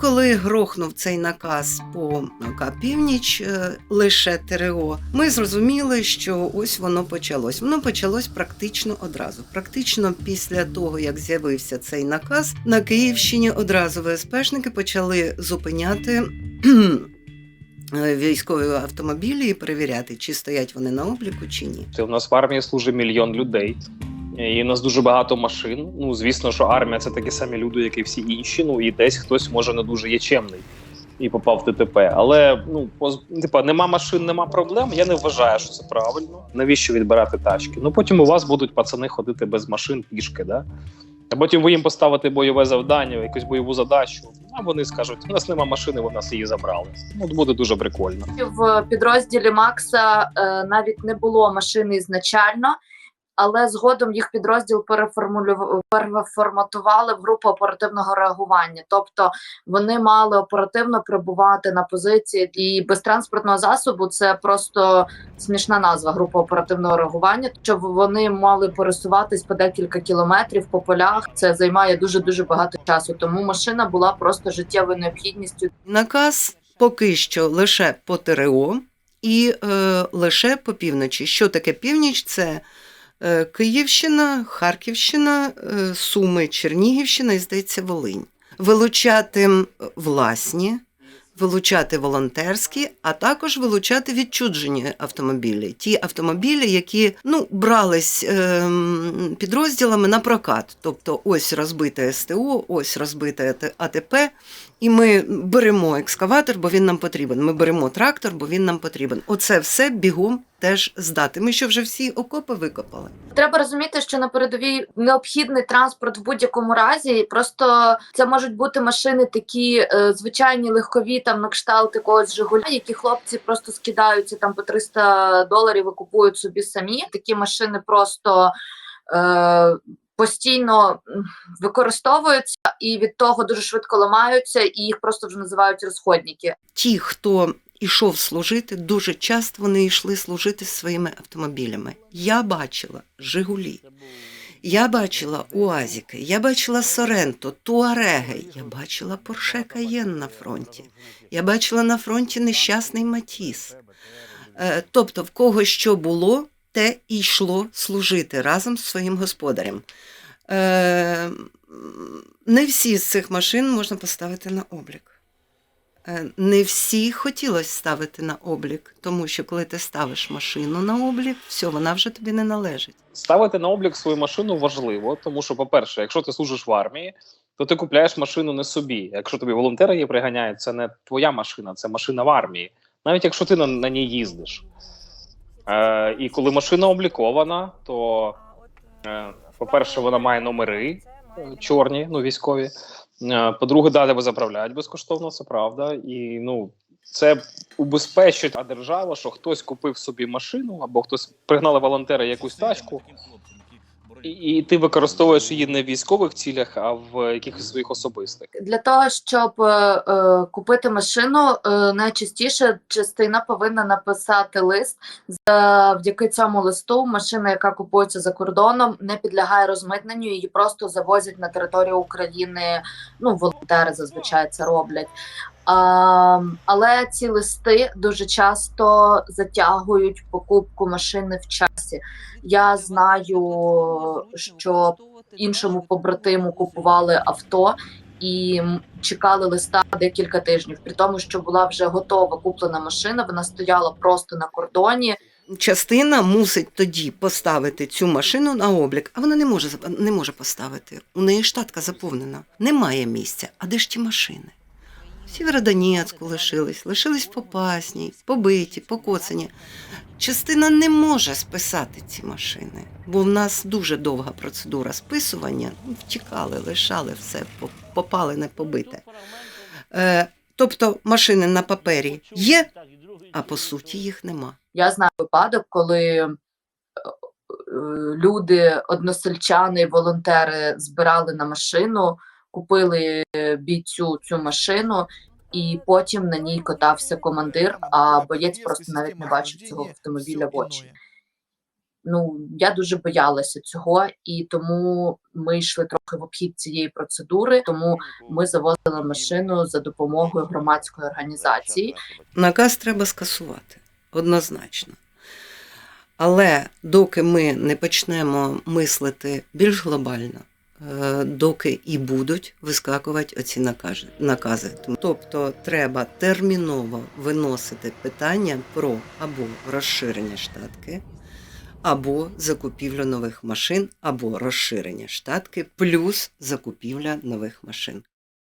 коли грохнув цей наказ по Північ е, лише ТРО, ми зрозуміли, що ось воно почалось. Воно почалось практично одразу. Практично після того, як з'явився цей наказ, на Київщині одразу ВСПшники почали зупиняти. е, Військові автомобілі і перевіряти, чи стоять вони на обліку, чи ні. Це у нас в армії служить мільйон людей. І у нас дуже багато машин. Ну звісно, що армія це такі самі люди, як і всі інші. Ну і десь хтось може не дуже є чемний і попав в ТТП. Але ну поз- типа нема машин, нема проблем. Я не вважаю, що це правильно. Навіщо відбирати тачки? Ну потім у вас будуть пацани ходити без машин пішки, да? А потім ви їм поставите бойове завдання, якусь бойову задачу. А вони скажуть: у нас нема машини, ви нас її забрали. Ну буде дуже прикольно. в підрозділі Макса е, навіть не було машини ізначально, але згодом їх підрозділ переформатували в групу оперативного реагування. Тобто вони мали оперативно прибувати на позиції і без транспортного засобу це просто смішна назва група оперативного реагування. Щоб вони мали пересуватись по декілька кілометрів по полях. Це займає дуже дуже багато часу. Тому машина була просто життєвою необхідністю Наказ поки що лише по ТРО і е, лише по півночі. Що таке північ? Це Київщина, Харківщина, е, Суми, Чернігівщина і, здається, Волинь. Вилучати власні, вилучати волонтерські, а також вилучати відчуджені автомобілі. Ті автомобілі, які ну, брались ем, підрозділами на прокат. Тобто ось розбите СТО, ось розбите АТП, і ми беремо екскаватор, бо він нам потрібен. Ми беремо трактор, бо він нам потрібен. Оце все бігом теж здати. Ми що вже всі окопи викопали. Треба розуміти, що на передовій необхідний транспорт в будь-якому разі. Просто це можуть бути машини такі е, звичайні легкові, там на кшталт якогось Жигуля, які хлопці просто скидаються там по 300 доларів і купують собі самі. Такі машини просто. Е, Постійно використовуються і від того дуже швидко ламаються, і їх просто вже називають розходники. Ті, хто ішов служити, дуже часто вони йшли служити своїми автомобілями. Я бачила Жигулі. Я бачила Уазіки, я бачила Соренто, Туареги, я бачила Порше Каєн на фронті. Я бачила на фронті нещасний Матіс. Е, Тобто, в кого що було, те і йшло служити разом з своїм господарем. Е, Не всі з цих машин можна поставити на облік. Е, Не всі хотілося ставити на облік, тому що коли ти ставиш машину на облік, все, вона вже тобі не належить. Ставити на облік свою машину важливо, тому що, по-перше, якщо ти служиш в армії, то ти купляєш машину не собі. Якщо тобі волонтери її приганяють, це не твоя машина, це машина в армії. Навіть якщо ти на, на ній їздиш. Е, і коли машина облікована, то, е, по-перше, вона має номери е, чорні, ну військові. Е, по-друге, далі ви заправляють безкоштовно, це правда. І ну, це убезпечить держава, що хтось купив собі машину, або хтось пригнали волонтери якусь тачку, і, і ти використовуєш її не в військових цілях, а в якихось своїх особистих. Для того щоб е, е, купити машину, е, найчастіше частина повинна написати лист. Завдяки цьому листу машина, яка купується за кордоном, не підлягає розмитненню, її просто завозять на територію України. Ну, волонтери зазвичай це роблять. А, але ці листи дуже часто затягують покупку машини в часі. Я знаю, що іншому побратиму купували авто і чекали листа декілька тижнів, при тому, що була вже готова куплена машина, вона стояла просто на кордоні. Частина мусить тоді поставити цю машину на облік, а вона не може не може поставити. У неї штатка заповнена, немає місця. А де ж ті машини? Сєвєродонецьку лишились, лишились в Попасній, побиті, покоцані. Частина не може списати ці машини, бо в нас дуже довга процедура списування. Втікали, лишали все, попали не побите. Е, тобто машини на папері є, а по суті їх нема. Я знаю випадок, коли е, е, люди, односельчани, волонтери збирали на машину, купили е, бійцю цю машину, і потім на ній катався командир, а боєць просто навіть не бачив цього автомобіля в очі. Ну я дуже боялася цього, і тому ми йшли трохи в обхід цієї процедури. Тому ми завозили машину за допомогою громадської організації. Наказ треба скасувати однозначно. Але доки ми не почнемо мислити більш глобально, доки і будуть вискакувати оці накази. накази. Тобто треба терміново виносити питання про або розширення штатки, або закупівлю нових машин, або розширення штатки, плюс закупівля нових машин.